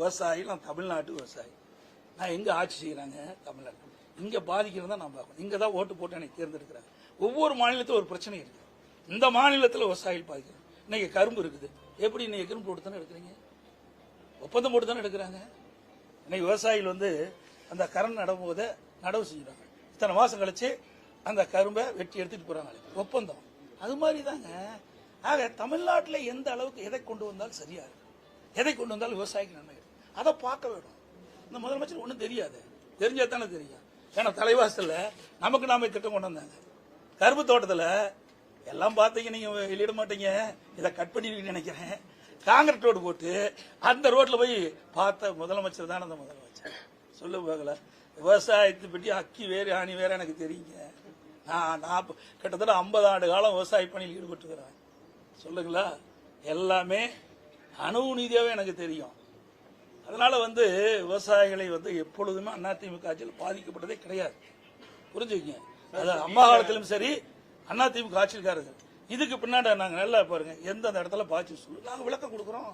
விவசாயி நான் தமிழ்நாட்டு விவசாயி. நான் எங்கே ஆட்சி செய்கிறாங்க தமிழ்நாட்டில். இங்கே பாதிக்கிறது பாதிக்கிறதா நான் பார்க்கணும். இங்கே தான் ஓட்டு போட்டு எனக்கு தேர்ந்தெடுக்கிறாங்க. ஒவ்வொரு மாநிலத்தில் ஒரு பிரச்சனை இருக்குது இந்த மாநிலத்தில் விவசாயிகள் பாதிக்கிறாங்க இன்னைக்கு கரும்பு இருக்குது. எப்படி இன்னைக்கு கரும்பு போட்டு தானே எடுக்கிறீங்க? ஒப்பந்தம் போட்டு தானே எடுக்கிறாங்க? இன்னைக்கு விவசாயிகள் வந்து அந்த கரண் நடும்போது நடவு செஞ்சுறாங்க இத்தனை மாதம் கழிச்சு அந்த கரும்பை வெட்டி எடுத்துகிட்டு போகிறாங்களே ஒப்பந்தம். அது மாதிரி தாங்க. ஆக தமிழ்நாட்டில் எந்த அளவுக்கு எதை கொண்டு வந்தாலும் சரியாக இருக்கும். எதை கொண்டு வந்தாலும் விவசாயிக்கு நன்மை இருக்கும். அதை பார்க்க வேணும். இந்த முதலமைச்சர் ஒன்றும் தெரியாது. தெரிஞ்சா தானே தெரியும். ஏன்னா தலைவாசலில் நமக்கு நாமே திட்டம் கொண்டு வந்தாங்க. கரும்பு தோட்டத்தில் எல்லாம் பார்த்தீங்க நீங்கள் வெளியிட மாட்டீங்க. இதை கட் பண்ணிருக்கீங்கன்னு நினைக்கிறேன். காங்கிரட் ரோடு போட்டு அந்த ரோட்ல போய் பார்த்த முதலமைச்சர் தான் அந்த முதலமைச்சர். சொல்ல போகல விவசாயத்தை பற்றி அக்கி வேறு ஆணி வேறு எனக்கு தெரியுங்க. நான் நாற்பது கிட்டத்தட்ட ஐம்பது ஆண்டு காலம் விவசாய பணியில் ஈடுபட்டுக்கிறேன் சொல்லுங்களா? எல்லாமே அணு நீதியாகவே எனக்கு தெரியும். அதனால வந்து விவசாயிகளை வந்து எப்பொழுதுமே அதிமுக ஆட்சியில் பாதிக்கப்பட்டதே கிடையாது. புரிஞ்சுக்கங்க. அது அம்மா காலத்திலும் சரி அதிமுக ஆட்சியிருக்காரு இதுக்கு பின்னாடி நாங்கள் நல்லா பாருங்க எந்தெந்த இடத்துல பாய்ச்சி சொல்லு. நாங்கள் விளக்கம் கொடுக்குறோம்.